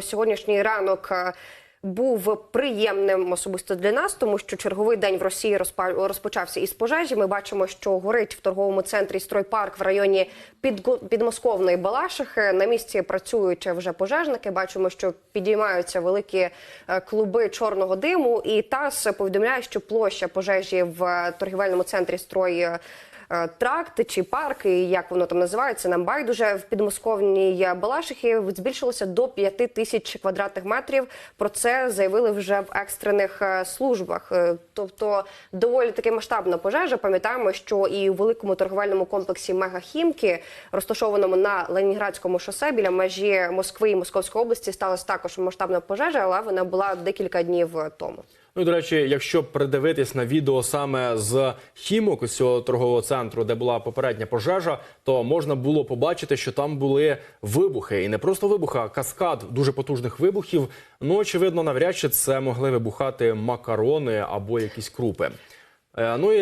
Сьогоднішній ранок е, був приємним особисто для нас, тому що черговий день в Росії розпочався із пожежі. Ми бачимо, що горить в торговому центрі стройпарк в районі підмосковної Балашихи. На місці працюють вже пожежники. Бачимо, що підіймаються великі е, клуби чорного диму. І ТАСС повідомляє, що площа пожежі в торгівельному центрі строй. Е, е, чи парк, і як воно там називається, нам байдуже в підмосковній Балашихі збільшилося до 5 тисяч квадратних метрів. Про це заявили вже в екстрених е, службах. Е, Тобто доволі таки масштабна пожежа. Пам'ятаємо, що і у великому торговельному комплексі Мегахімки, розташованому на Ленінградському шосе біля межі Москви і Московської області, сталася також масштабна пожежа, але вона була декілька днів тому. Ну до речі, якщо придивитись на відео саме з хімок ось цього торгового центру, де була попередня пожежа, то можна було побачити, що там були вибухи, і не просто вибухи, а каскад дуже потужних вибухів. Ну очевидно, навряд чи це могли вибухати макарони або якісь крупи. Е, Ну і